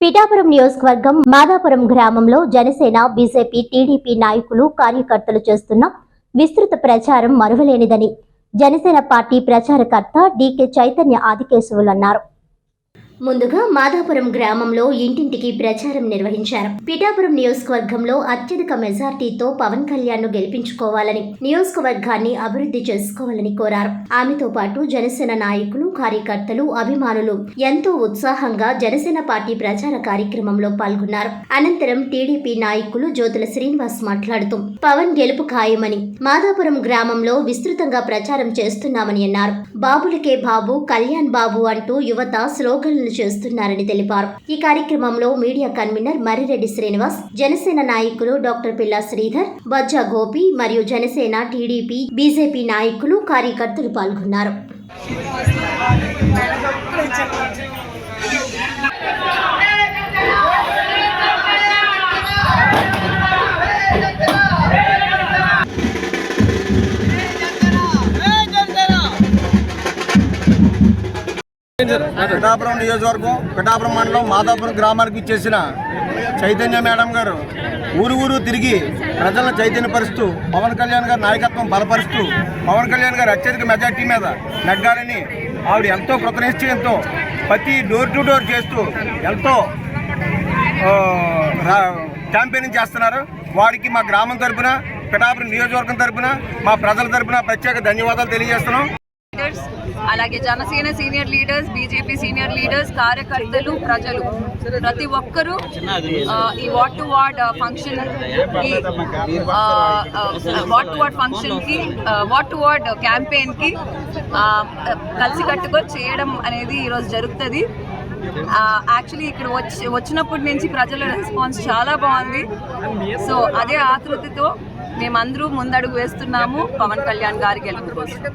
పిఠాపురం నియోజకవర్గం మాదాపురం గ్రామంలో Janasena BJP TDP నాయకులు కార్యకర్తలు చేస్తున్న విస్తృత ప్రచారం మరువలేనిదని జనసేన పార్టీ ప్రచారకర్త డీకే చైతన్య ఆదికేశవులు అన్నారు. ముందుగా మాధాపురం గ్రామంలో ఇంటింటికి ప్రచారం నిర్వహించారు. పిఠాపురం నియోజకవర్గంలో అత్యధిక మెజార్టీతో పవన్ కళ్యాణ్ను గెలిపించుకోవాలని నియోజకవర్గాన్ని అభివృద్ధి చేసుకోవాలని కోరారు. ఆమెతో పాటు జనసేన నాయకులు కార్యకర్తలు అభిమానులు ఎంతో ఉత్సాహంగా జనసేన పార్టీ ప్రచార కార్యక్రమంలో పాల్గొన్నారు. అనంతరం టీడీపీ నాయకులు జ్యోతుల శ్రీనివాస్ మాట్లాడుతూ పవన్ గెలుపు ఖాయమని మాధాపురం గ్రామంలో విస్తృతంగా ప్రచారం చేస్తున్నామని అన్నారు. బాబులకే బాబు కళ్యాణ్ బాబు అంటూ యువత స్లోగన్లు చేస్తున్నారని తెలిపారు. ఈ కార్యక్రమంలో మీడియా కన్వీనర్ మర్రిరెడ్డి శ్రీనివాస్ జనసేన నాయకులు డాక్టర్ పిల్లా శ్రీధర్ బజ్జా గోపి మరియు జనసేన టీడీపీ బీజేపీ నాయకులు కార్యకర్తలు పాల్గొన్నారు. పిఠాపురం నియోజకవర్గం పిఠాపురం మండలం మాదాపురం గ్రామానికి ఇచ్చేసిన చైతన్య మేడం గారు ఊరు ఊరు తిరిగి ప్రజలను చైతన్యపరుస్తూ పవన్ కళ్యాణ్ గారి నాయకత్వం బలపరుస్తూ పవన్ కళ్యాణ్ గారు అత్యధిక మెజార్టీ మీద నెగ్గాలని ఆవిడ ఎంతో కృతనిశ్చయంతో ప్రతి డోర్ టు డోర్ చేస్తూ ఎంతో క్యాంపెయినింగ్ చేస్తున్నారు. వారికి మా గ్రామం తరపున పిఠాపురం నియోజకవర్గం తరపున మా ప్రజల తరపున ప్రత్యేక ధన్యవాదాలు తెలియజేస్తున్నాం. లీడర్స్ అలాగే Janasena senior leaders BJP senior leaders కార్యకర్తలు ప్రజలు. ప్రతి ఒక్కరూ ఈ వాట్ టు వార్డ్ ఫంక్షన్కి వాట్ టు వార్డ్ ఫంక్షన్కి వాట్ టు వార్డ్ క్యాంపెయిన్కి కలిసి కట్టుకొని చేయడం అనేది ఈరోజు జరుగుతుంది. యాక్చువల్లీ ఇక్కడ వచ్చి వచ్చినప్పటి నుంచి ప్రజల రెస్పాన్స్ చాలా బాగుంది. సో అదే ఆతృతతో మేమందరూ ముందడుగు వేస్తున్నాము పవన్ కళ్యాణ్ గారి గెలుపు కోసం.